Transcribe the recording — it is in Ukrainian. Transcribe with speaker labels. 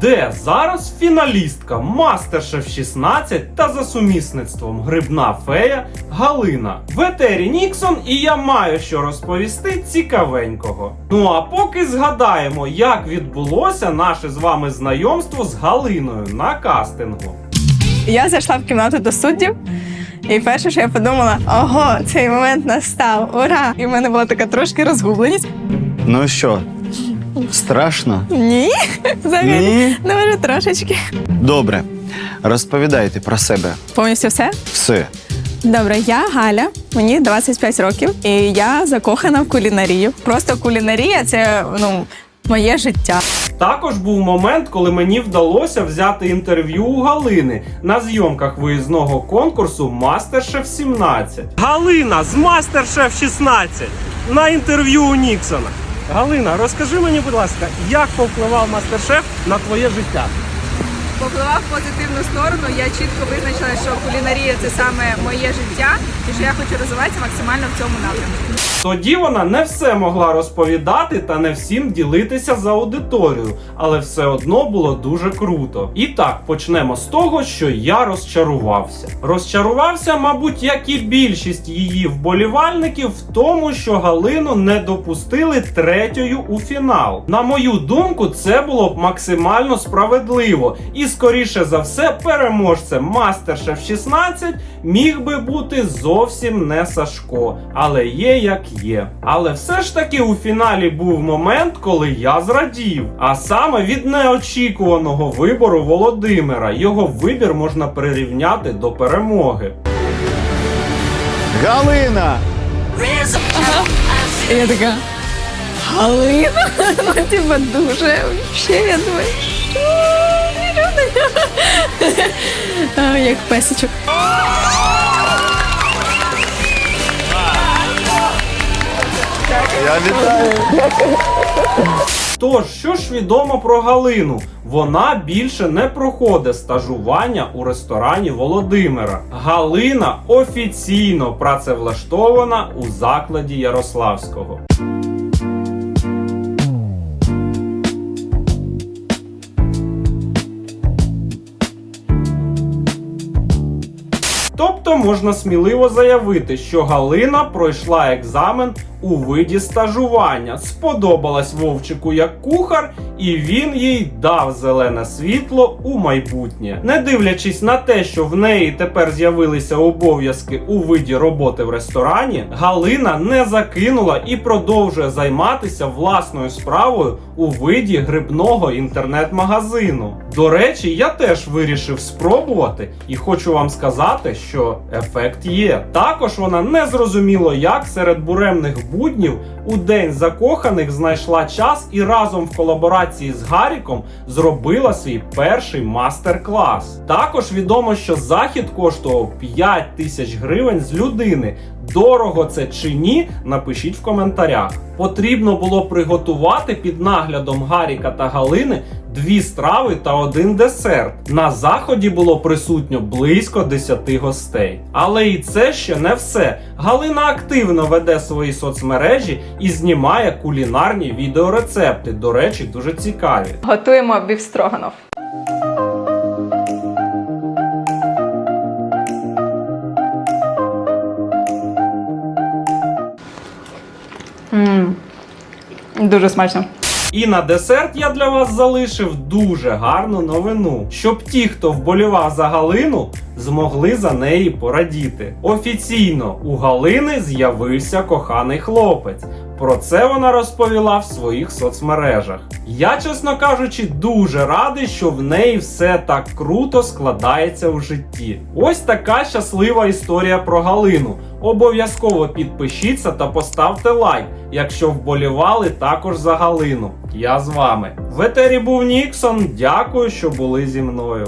Speaker 1: Де зараз фіналістка Мастершеф 16 та за сумісництвом грибна фея Галина в етері Ніксон, і я маю що розповісти цікавенького. Ну а поки згадаємо, як відбулося наше з вами знайомство з Галиною на кастингу.
Speaker 2: Я зайшла в кімнату до суддів, і перше, що я подумала, ого, цей момент настав, ура! І в мене була така трошки розгубленість.
Speaker 3: Ну що, страшно?
Speaker 2: Ні, взагалі,
Speaker 3: Ні?
Speaker 2: ну може трошечки.
Speaker 3: Добре. Розповідайте про себе.
Speaker 2: Повністю все.
Speaker 3: Все.
Speaker 2: Добре, я Галя, мені 25 років, і я закохана в кулінарію. Просто кулінарія це ну моє життя.
Speaker 1: Також був момент, коли мені вдалося взяти інтерв'ю у Галини на зйомках виїзного конкурсу Мастершеф 17. Галина з Мастершеф 16 на інтерв'ю у Ніксона. Галина, розкажи мені, будь ласка, як повпливав мастер-шеф на твоє життя?
Speaker 4: Попливав в позитивну сторону. Я чітко визначила, що кулінарія це саме моє життя, і що я хочу розвиватися максимально в цьому напрямку.
Speaker 1: Тоді вона не все могла розповідати та не всім ділитися за аудиторію, але все одно було дуже круто. І так, почнемо з того, що я розчарувався. Розчарувався, мабуть, як і більшість її вболівальників, в тому, що Галину не допустили третьою у фінал. На мою думку, це було б максимально справедливо, і скоріше за все, переможцем Мастершеф 16 міг би бути зовсім не Сашко, але є як є. Але все ж таки у фіналі був момент, коли я зрадів. А саме від неочікуваного вибору Володимира. Його вибір можна прирівняти до перемоги.
Speaker 3: Галина!
Speaker 2: І я така Галина. Ну, типа дуже ще я думаю. що? А, Як песичок.
Speaker 3: Я вітаю!
Speaker 1: Тож, що ж відомо про Галину? Вона більше не проходить стажування у ресторані Володимира. Галина офіційно працевлаштована у закладі Ярославського. Тобто можна сміливо заявити, що Галина пройшла екзамен у виді стажування, сподобалась Вовчику як кухар, і він їй дав зелене світло у майбутнє. Не дивлячись на те, що в неї тепер з'явилися обов'язки у виді роботи в ресторані, Галина не закинула і продовжує займатися власною справою у виді грибного інтернет-магазину. До речі, я теж вирішив спробувати і хочу вам сказати, що ефект є. Також вона не зрозуміло як серед буремних буднів у день закоханих знайшла час і разом в колаборації з Гаріком зробила свій перший мастер-клас. Також відомо, що захід коштував 5 тисяч гривень з людини. Дорого це чи ні? Напишіть в коментарях. Потрібно було приготувати під наглядом Гаріка та Галини дві страви та один десерт. На заході було присутньо близько 10 гостей. Але і це ще не все. Галина активно веде свої соцмережі і знімає кулінарні відеорецепти. До речі, дуже цікаві.
Speaker 4: Готуємо бівстроганов. Дуже смачно.
Speaker 1: І на десерт я для вас залишив дуже гарну новину, щоб ті, хто вболівав за Галину, змогли за неї порадіти. Офіційно у Галини з'явився коханий хлопець. Про це вона розповіла в своїх соцмережах. Я, чесно кажучи, дуже радий, що в неї все так круто складається в житті. Ось така щаслива історія про Галину. Обов'язково підпишіться та поставте лайк, якщо вболівали також за Галину. Я з вами. В етері був Ніксон. Дякую, що були зі мною.